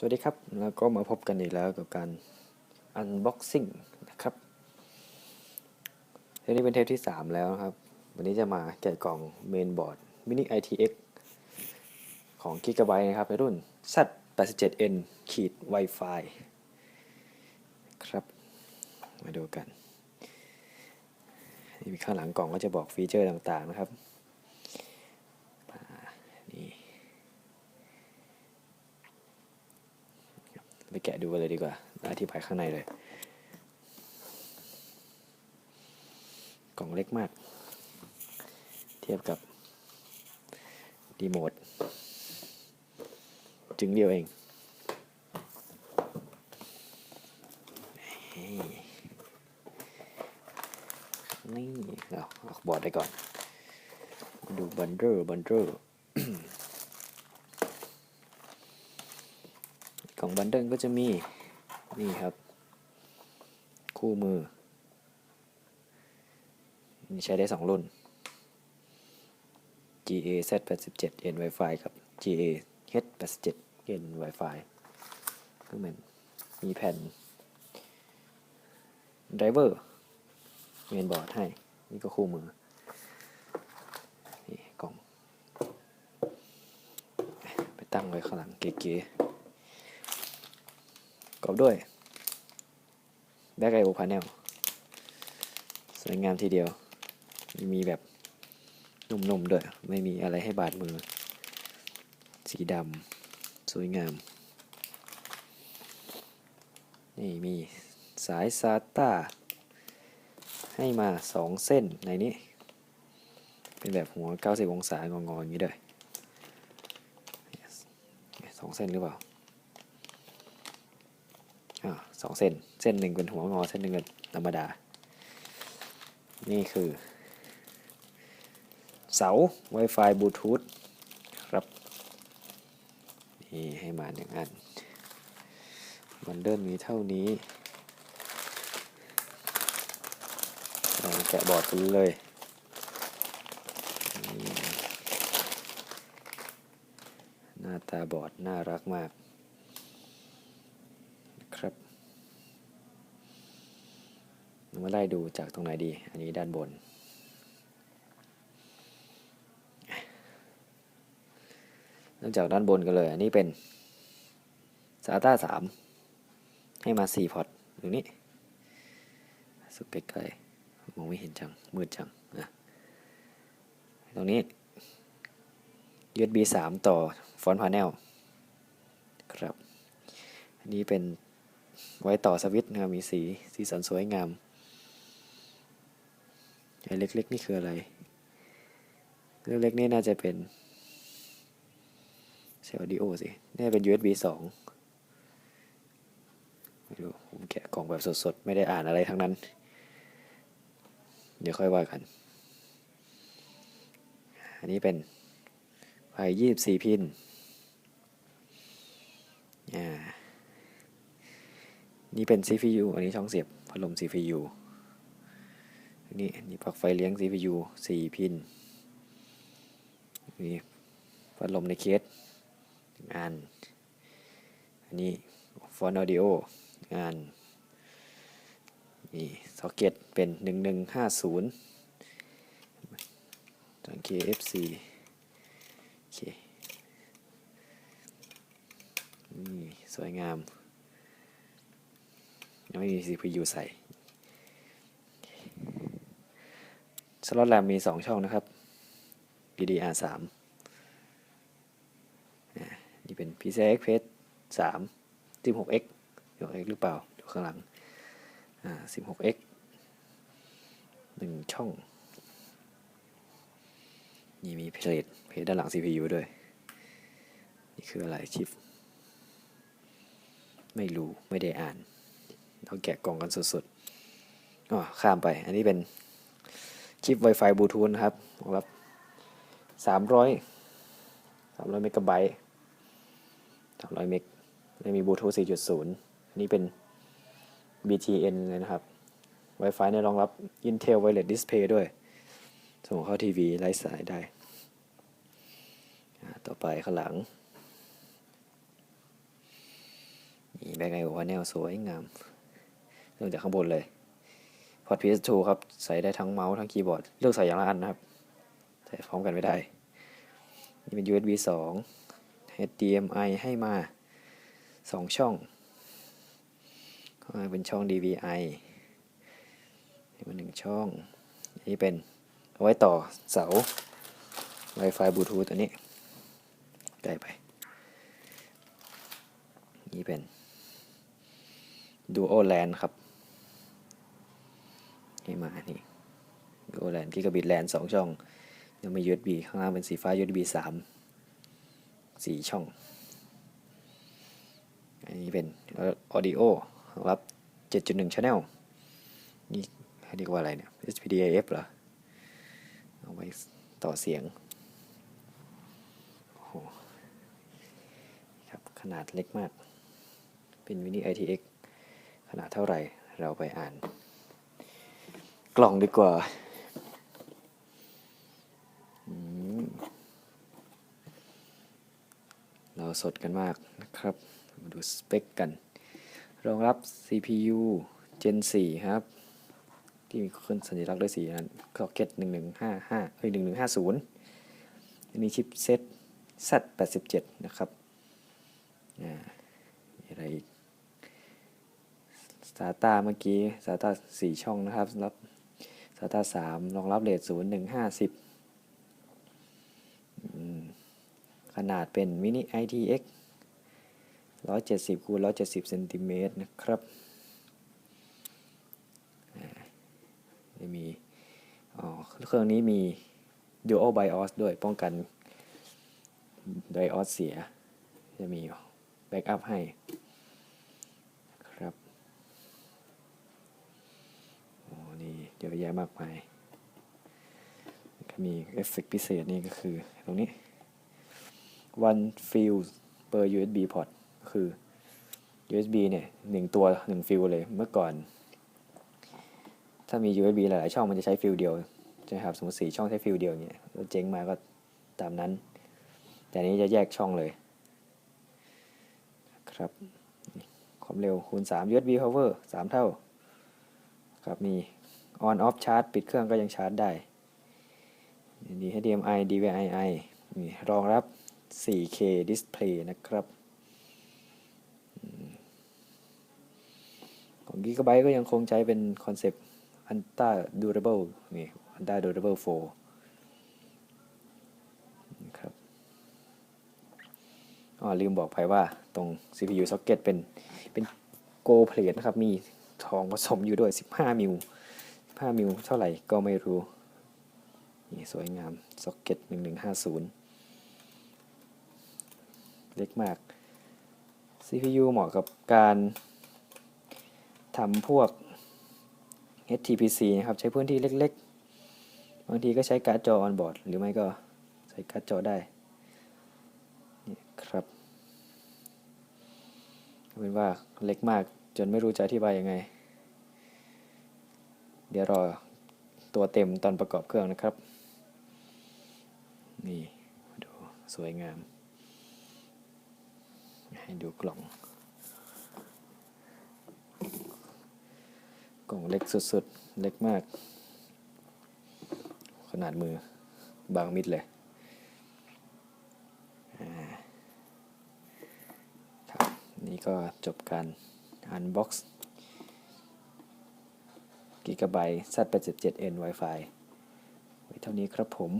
สวัสดีครับ แล้วก็มาพบกันอีกแล้วกับการ unboxing นะครับเทปนี้เป็นเทปที่ 3 แล้วนะครับ วันนี้จะมาแกะกล่องเมนบอร์ด mini ITX ของ Gigabyte นะครับในรุ่น Z87N ขีด Wi-Fi ครับ มาดูกัน นี่มีข้างหลังกล่องก็จะบอกฟีเจอร์ต่างๆนะครับอ่านี่ ไปแกะ ดูกันเลยดีกว่า อธิบายข้างในเลย กล่องเล็กมาก เทียบกับรีโมทจึงเดียวเองนี่ เอาออกบอร์ดได้ก่อน ดูบันเดอร์บันเดอร์ กล่องบันเดิลก็จะมี นี่ครับ คู่มือ นี่ใช้ได้สองรุ่น GA Z87 N Wi-Fi กับ GA H87 N Wi-Fi ก็เหมือนมีแผ่นไดรเวอร์เมนบอร์ดให้ นี่ก็คู่มือ นี่กล่อง ไปตั้งไว้ข้างหลังเก๋ๆ กอบด้วยแบ็กไอโอพาเนลสวยงามทีเดียว มีแบบนุ่มๆด้วย ไม่มีอะไรให้บาดมือ สีดำสวยงาม นี่มีสายซาต้าให้มาสองเส้นในนี้ เป็นแบบหัว 90 องศางองๆอย่างนี้ด้วยสองเส้นหรือเปล่า สองเส้น เส้นหนึ่งเป็นหัวงอ เส้นหนึ่งเป็นธรรมดา นี่คือ เสา Wi-Fi บลูทูธครับ นี่ให้มาหนึ่งอันมันเดินมีเท่านี้เราแกะบอร์ดกันเลยหน้าตาบอร์ดน่ารักมาก ครับเรา มาไล่ดูจากตรงไหนดี อันนี้ด้านบนเริ่มจากด้านบนกันเลย อันนี้เป็น SATA 3 ให้มา 4 พอร์ตตรงนี้ สุดใกล้ๆมองไม่เห็นจัง มืดจังนะตรงนี้ USB 3 ต่อฟอนต์พาเนลครับ อันนี้เป็นไว้ต่อสวิตช์นะมีสีสีสันสวยงาม ไอ้เล็กๆนี่คืออะไร เล็กๆนี่น่าจะเป็นใช่ออดิโอสิน่าจะเป็น USB 2ไม่รู้ผมแกะกล่องแบบสดๆ ไม่ได้อ่านอะไรทั้งนั้น เดี๋ยวค่อยว่ากัน อันนี้เป็นไฟ24พินอ่านี่เป็น CPU อันนี้ช่องเสียบพัดลม CPU นี่นี่ปลั๊กไฟเลี้ยง CPU 4 พินนี่พัดลมในเคสงานอันนี้ฟอนต์ออดิโองานนี่ซ็อกเก็ตเป็น 1150สัง KFC โอเคนี่สวยงาม ยังไม่มี CPU ใส่ สล็อตแรมมี 2 ช่องนะครับ DDR3 นี่เป็น PCI Express 3 16X 16X หรือเปล่าดูข้างหลัง 16X 1 ช่อง นี่มีเพลทเพลทด้านหลัง CPU ด้วย นี่คืออะไรชิป ไม่รู้ไม่ได้อ่านเราแกะกล่องกันสดๆอ๋อข้ามไป อันนี้เป็น ชิป Wi-Fi บลูทูธนะครับรองรับสามร้อยสามร้อยเมกะไบต์สามร้อยเมกไม่มีบลูทูธสี่จุดศูนย์อันนี้เป็น BTN เลยนะครับ Wi-Fi เนี่ยรองรับ Intel Wireless Display ด้วย ส่งเข้าทีวีไร้สายได้ ต่อไปข้างหลัง นี่แบ็กไอโอพาเนลสวยงามเริ่มจากข้างบนเลย พอร์ต PS2 ครับใส่ได้ทั้งเมาส์ทั้งคีย์บอร์ด เลือกใส่อย่างละอันนะครับ ใส่พร้อมกันไม่ได้ นี่เป็น USB 2 HDMI ให้มา 2 ช่องข้างล่างเป็นช่อง DVI นี่มันหนึ่งช่องนนี้เป็นเอาไว้ต่อเสา Wi-Fi Bluetooth ตัวนี้ใกล้ไป นี่เป็น Duo LAN ครับ นี่มานี่ Duo LAN กิกะบิต LAN สองช่องยังมี USB ข้างล่างเป็นสีฟ้า USB สามสี่ช่อง อันนี้เป็น Audio รองรับ7.1 Channel นี่เรียกว่าอะไรเนี่ย SPDIF เหรอ เอาไว้ต่อเสียง โอ้โห ครับ ขนาดเล็กมาก เป็น Mini ITX ขนาดเท่าไหร่ เราไปอ่าน กล่องดีกว่าเราสดกันมากนะครับ มาดูสเปคกัน รองรับ CPU Gen 4 ครับ ที่มีขึ้นสัญลักษณ์ด้วยสีนั้น Socket 1155เอ้ย1150อันนี้ชิปเซ็ต Z87 นะครับอ่ามีอะไรอีก SATA เมื่อกี้ SATA 4 ช่องนะครับรับ สำหรับ SATA 3รองรับเรท0 1 50อืมขนาดเป็น Mini ITX 170คูณ170เซนติเมตรนะครับจะมีอ๋อเครื่องนี้มี Dual BIOS ด้วยป้องกัน BIOS เสีย จะมีแบ็กอัพให้ ครับ โอ้นี่ เยอะแยะมากมายมีเอฟเฟกต์พิเศษนี่ก็คือตรงนี้ one field per USB port คือ USB เนี่ยหนึ่งตัวหนึ่งฟิลเลยเมื่อก่อน ถ้ามี USB หลาย ๆ ช่องมันจะใช้ฟิลเดียวใช่ไหมครับสมมติสี่ช่องใช้ฟิลเดียวเนี่ยแล้วเจ๊งมาก็ตามนั้น แต่นี้จะแยกช่องเลย ครับความเร็วคูณ 3 USB power 3 เท่า ครับมี on off charge ปิดเครื่องก็ยังชาร์จได้มี HDMI DVI มีรองรับ 4K display นะครับของ Gigabyte ก็ยังคงใช้เป็นคอนเซปต์ Ultra Durable นี่ Ultra Durable 4นะครับอ๋อลืมบอกไปว่าตรง CPU socket เป็นเป็น Gold plate นะครับ มีทองผสมอยู่ด้วย 15 มิล 15มิลเท่าไหร่ก็ไม่รู้ นี่สวยงาม socket 1150 เล็กมาก CPU เหมาะกับการทำพวก HTPC นะครับ ใช้พื้นที่เล็กๆ บางทีก็ใช้การ์ดจอ on board หรือไม่ก็ใช้การ์ดจอได้ นี่ครับเอาเป็นว่าเล็กมากจนไม่รู้จะอธิบายยังไง เดี๋ยวรอตัวเต็มตอนประกอบเครื่องนะครับ นี่ดูสวยงาม ให้ดูกล่อง กล่องเล็กสุดๆ เล็กมาก ขนาดมือบางมิดเลยนี่ก็จบการอันบ็อกซ์ กิกะไบต์ Z87N Wi-Fi ไว้เท่านี้ครับผม